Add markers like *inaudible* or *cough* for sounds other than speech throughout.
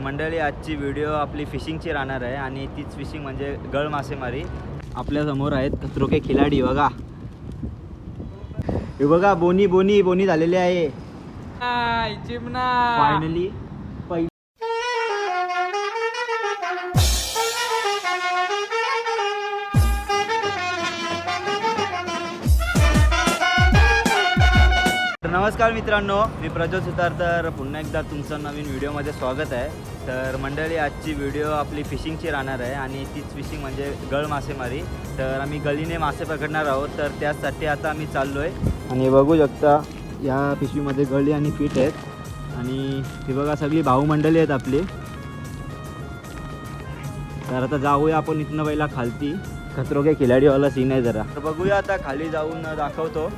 मंडळी आजची व्हिडिओ आपली फिशिंगची राहणार आहे आणि तीच फिशिंग म्हणजे गळ मासेमारी. आपल्यासमोर आहेत कचरोके खिलाडी बघा. हे बघा बोनी बोनी बोनी झालेली आहे. फायनली नमस्कार मित्रांनो मी प्रज्वल सुतार तर पुन्हा एकदा तुमचं नवीन व्हिडिओमध्ये स्वागत आहे. तर मंडळी आजची व्हिडिओ आपली फिशिंगची राहणार आहे आणि तीच फिशिंग म्हणजे गळ मासेमारी. तर आम्ही गलीने मासे पकडणार आहोत. तर त्यासाठी आता आम्ही चाललो आहे आणि बघू शकता या पिशवीमध्ये गळी आणि पीठ आहेत. आणि ही बघा सगळी भाऊ मंडळी आहेत आपली. तर आता जाऊया आपण इथनं पहिला खालती. खतरोगे खिलाडीवाला सीन आहे जरा. तर बघूया आता खाली जाऊन दाखवतो.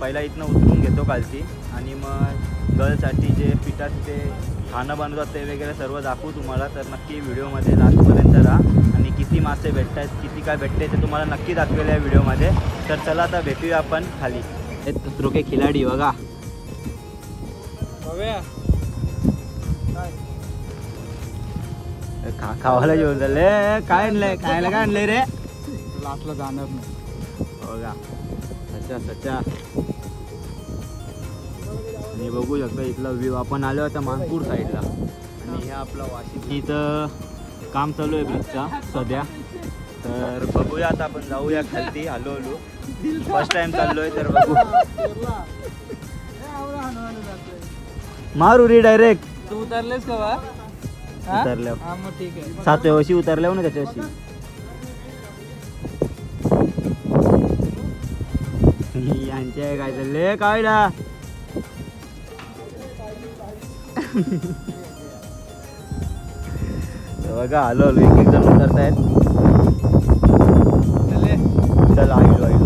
पहिला इथनं उतरून घेतो खालती आणि मग गलसाठी जे पिठात ते खाणं बनवतात ते वगैरे सर्व दाखवू तुम्हाला. तर नक्की व्हिडिओमध्ये लास्टपर्यंत राहा. आणि किती मासे भेटत आहेत किती काय भेटते ते तुम्हाला नक्की दाखवेल या व्हिडिओमध्ये. तर चला आता भेटूया आपण खाली. हे खतरोगे खिलाडी बघा. खा खावायला जेवण झाले काय आणलंय? खायला काय आणलंय रे? लास्टला जाणार नाही. बघा. सच्चा सच्चा आणि बघू शकता इथला व्ह्यू आपण आलो आता मानपूर साईडला आणि हे आपला वाशिम. इथं काम चालू आहे ब्रिजचा सध्या. तर बघूया आता आपण जाऊया खालती हलो हलो फर्स्ट टाइम चाललोय तर बघू. मार उरी डायरेक्ट तू उतरलेस का बा हा? उतरल्यावर. हा मग ठीक आहे. सात वर्षी यांचे काय चालले काय ना बघा आलो आलो एक एक जण उतरतायत. चले. चल आईल आईल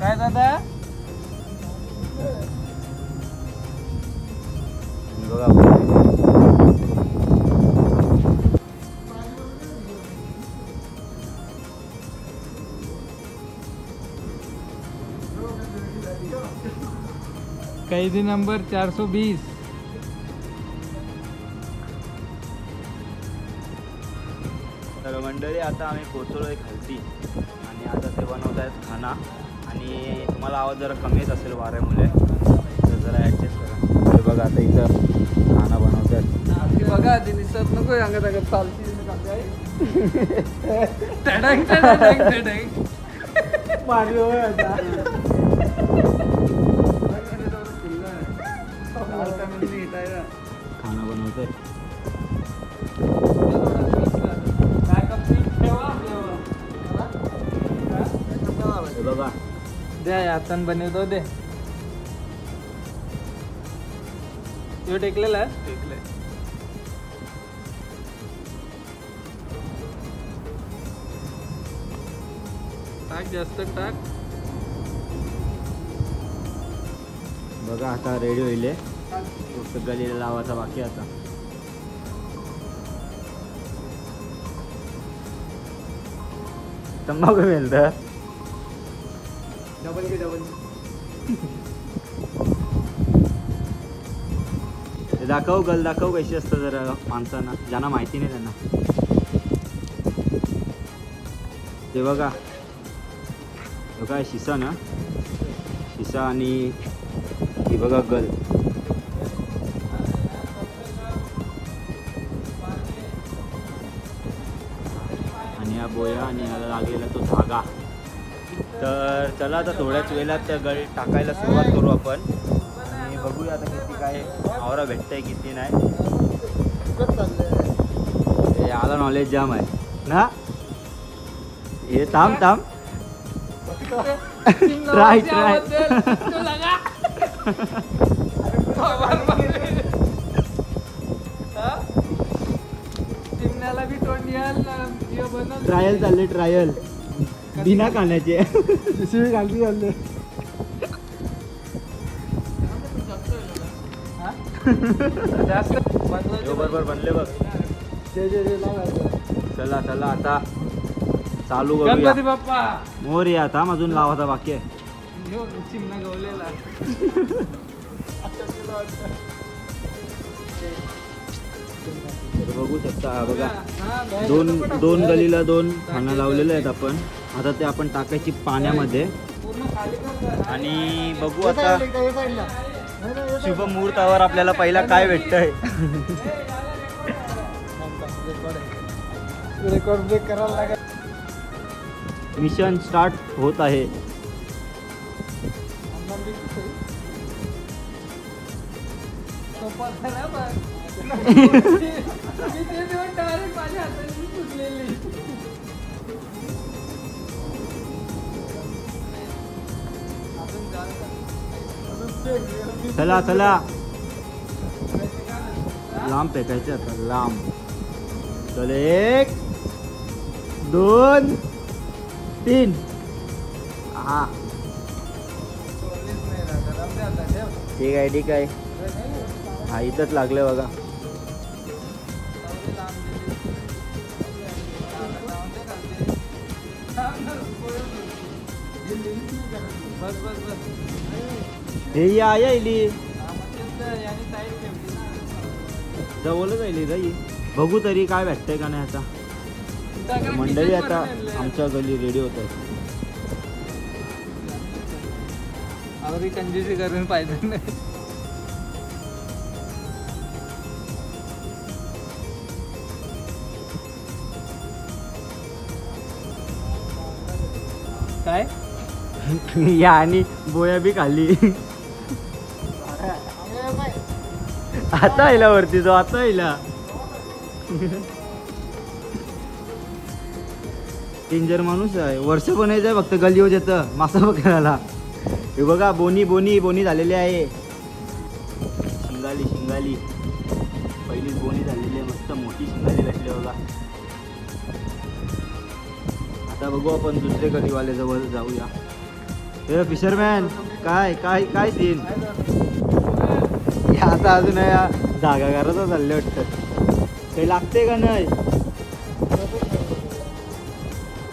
काय दादा? बघा कैदी नंबर चार सौ बीस। तर मंडळी आता आम्ही पोचलोय खालती आणि आता ते बनवत आहेत खाना. आणि तुम्हाला आवाज जरा कमी येत असेल वाऱ्यामुळे तर जरा ॲडजस्ट करा. हे बघा आता इथं खाना बनवत आहेत बघा आधी दिसत नको अंगात अंगात चालती *laughs* टडंग टडंग *laughs* हे बघा. द्या हातान बनवतो दे. तो टेकलेला? टेकले टाक जास्त टाक. बघा आता रेडी होईल फक्त गलीला लावायचा बाकी आता. तंबाखू मिळतं डबल डबल दाखव गल दाखव कशी असतं जरा माणसांना. ज्यांना माहिती नाही त्यांना. ते बघा. बघा शिसा ना शिसा आणि ही बघा गल बोया आणि याला लागलेला तो धागा. तर चला आता थोड्याच वेळात गळ टाकायला सुरुवात करू आपण. आणि बघूया आता किती काय आवरा भेटतंय किती नाही. हे आला नॉलेज जाम आहे. ना? हे थांब थांब. *laughs* Try, try. *laughs* ट्रायल चालले ट्रायल. बिना खाण्याचे. शिवी घालती चालले हा? जास्त बनवायचं बरोबर बनले बघ. चला चला आता चालू गणपती बाप्पा. मोर या आता अजून लावायचा बाकी आहे. चिमणा गवलेला. *laughs* तर बघू शकता हा बघा. दोन दोन गलीला दोन खाना लावलेले आहेत आपण. आता ते आपण टाकायची पाण्यामध्ये. आणि बघू आता शुभ मुहूर्तावर आपल्याला पहिला काय भेटतंय. रेकॉर्ड ब्रेक करायला लागेल. मिशन स्टार्ट होत आहे. चला चला. लांब फेकायचे आता लांब. चल एक दोन तीन. हा. ठीक आहे ठीक आहे. हा इथंच लागलं बघा. बस बस बस. हे या या इली. याने साईड ठेवली ना. जवळच आली राई बघू तरी काय भेटतंय का नाही आता. मंडळी आता. आमच्या गली रेडी होत आहे कंजूसी करून पाहिजे नाही काय? *laughs* या आणि बोया बी खाल्ली. आता आयला वरती जो आता आयला. डेंजर माणूस आहे. वर्ष बनायचं आहे फक्त गली होत येतं. मासा बघायला हे बघा बोनी बोनी बोनी झालेली आहे. शिंगाली शिंगाली. पहिलीच बोनी झालेली आहे. मस्त मोठी शिंगाली भेटली बघा. आता बघू आपण दुसरे गलीवाल्याजवळ जाऊया. हे फिशरमॅन काय काय काय सीन आता अजून या जागा करायचा चालले वाटतं. काही लागते का नाही?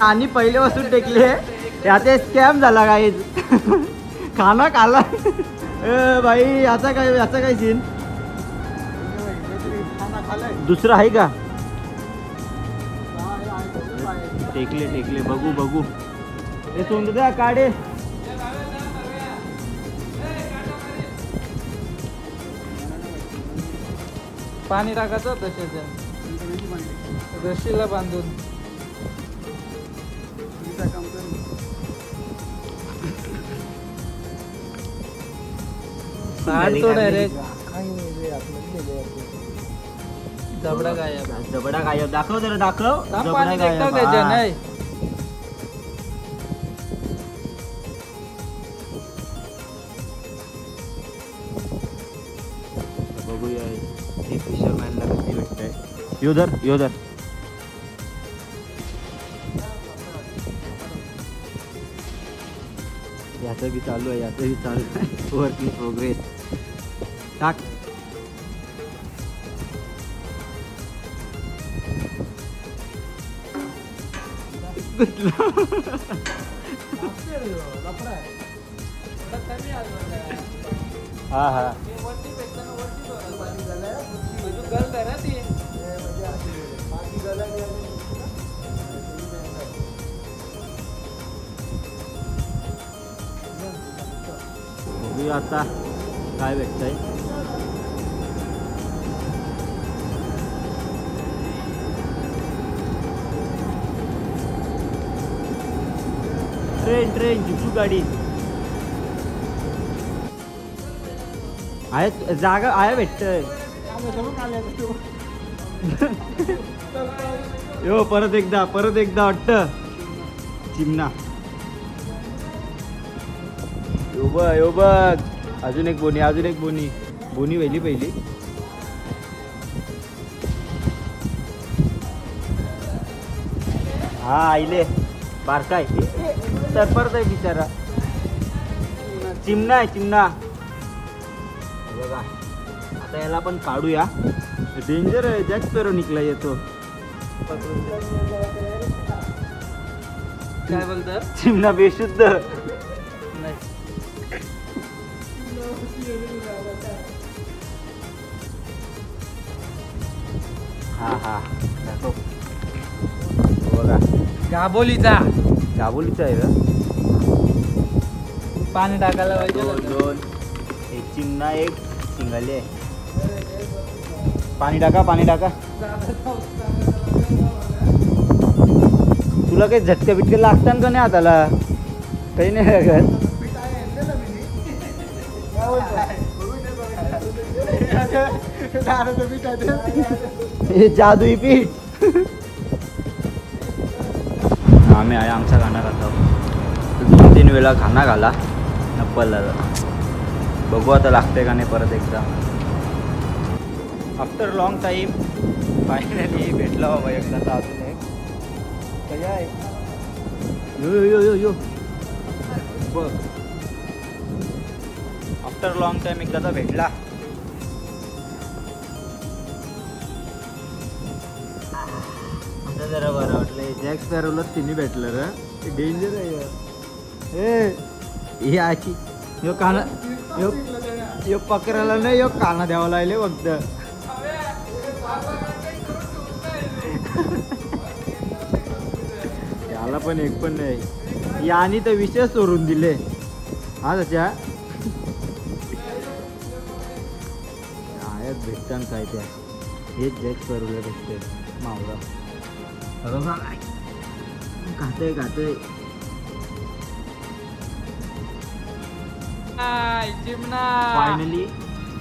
आणि पहिले पासून टेकले आता स्कॅम झाला काही *laughs* खाना खाला. ए भाई याचा काय याचा काय सीन दुसरं आहे का? टेकले टेकले. बघू बघू. हे सोंद द्या काढे. पाणी टाकायचं तशाच्या रशीला बांधून. डायरेक्ट जबडा गायब जबडा गायब. दाखव जरा दाखव. जबडा पाणी गायब. त्याच्या हा. नाही योधर योधर. याचं बी चालू आहे याचं बी चालू आहे. वर्क इन प्रोग्रेस टाक. हा हा. बघूया आता काय भेटतंय. ट्रेन ट्रेन जुजू गाडी. आहे जागा आहे भेटतंय. *laughs* यो परत एकदा परत एकदा वाटत. चिमना यो बघ यो बघ. अजून एक बोनी अजून एक बोनी. बोनी वेली पहिली. हा आईले. बारकाय तर परत आहे बिचारा. चिमणा आहे चिमणा. बघा. आता याला आपण काढूया. डेंजर आहे जॅक पेरो निकला येतो काय बोलतात चिमणा बेशुद्ध. हा हा. दाखव बघा. गाबोलीचा दाबोलीचं आहे का पाणी टाकायला पाहिजे दोन. एक चिमणा एक शिंगाली आहे पाणी टाका पाणी टाका. तुला काही झटके बिटके लागतात का नाही हाताला? काही नाही लागत. हे जादुई पीठ. आम्ही आहे आमचा खाना आता. दोन तीन वेळा खाना घाला. नप्पलला बघू आता लागते का नाही परत एकदा. आफ्टर लॉंग टाईम फायनली भेटला बाबा एकदा तर अजून एक. यो यो यो यो यो बघ. आफ्टर लॉंग टाईम एकदा भेटला. आता जरा बरं वाटलं. जॅक स्पॅरोला तिने भेटलं र डेंजर आहे. हे ही यो काना यो यो पकडायला नाही यो काना द्यावा लागले फक्त. याला पण एक पण नाही. यानी तर विषय सोडून दिले. हा त्याच्या आयात भेटतान काय त्या? हे जॅक स्पॅरोला भेटते मावळा बघा चिमणा फायनली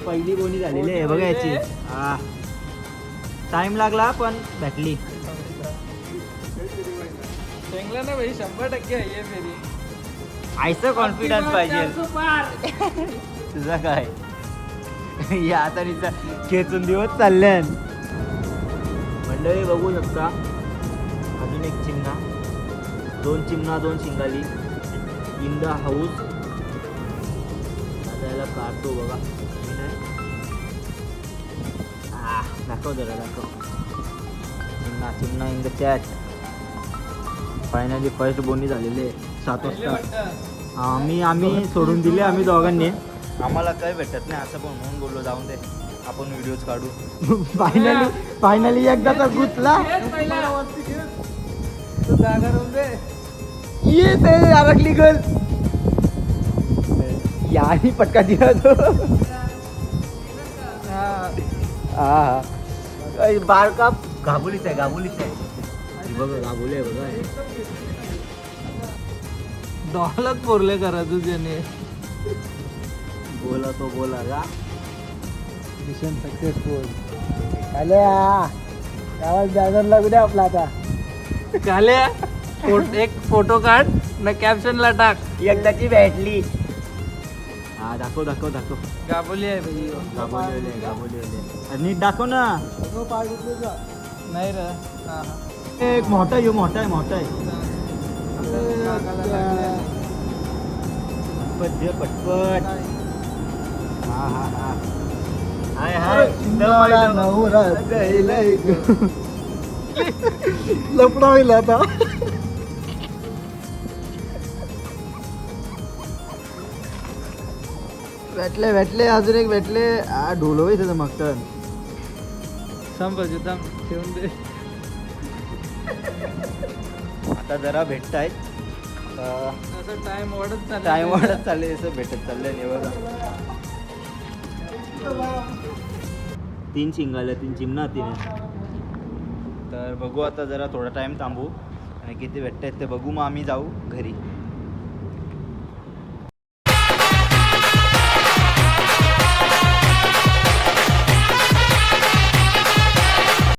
पहिली बोनी झालेली आहे बघा याची हा टाइम लागला पण भेटली ना भाई शंभर टक्के आहे फेरी आयचं कॉन्फिडन्स पाहिजे तुझा काय या आता खेचून दिवस चालल्यान मंडळी बघू शकता अजून एक चिमणा. दोन चिमणा दोन शिंगाली. In the house. आता याला काढतो बघा. दाखव जरा दाखव. चिमणा चिमणा in the chat finally first Boney झालेली आहे सात वाजता. आम्ही आम्ही सोडून दिले आम्ही दोघांनी. आम्हाला काही भेटत नाही असं पण म्हणून बोललो जाऊन दे. आपण व्हिडिओज काढू. *laughs* Finally finally एकदाचा गुतला. तू जागा राहून दे? ये ते अडकली गल. याही पटका दिला तो. हा. बारका गाबुलीच आहे गाबुलीच आहे. बघा गाबुली आहे बघा. डॉलच करा तुझ्याने बोला तो बोला का? मिशन सक्सेसफुल आले गावात बॅनर लागू दे आपला आता. फोट- एक फोटो काढ ना कॅप्शनला टाक. एकदाची भेटली. हा दाखव दाखव दाखव. गाबोली आहे भाई गाबोली गाबोली नीट दाखव ना. नाही रे. हा, हा. एक मोठा आहे मोठा आहे मोठा आहे. नाकाला. पटपट जे पटपट. हा हा हा. हाय हाय. लपडा होईल आता भेटले भेटले अजून एक भेटले आ ढोलवाय त्याचं मागतं थांब बाजू थांब. ठेवून दे. आता जरा भेटतायत. असं टाइम वाढत चालला टाइम वाढत चालले असं भेटत चाललंय बघा. तीन शिंगाल्या तीन चिमणा तीन. तर बघू आता जरा थोडा टाईम थांबू आणि किती भेटत आहेत ते बघू मग आम्ही जाऊ घरी.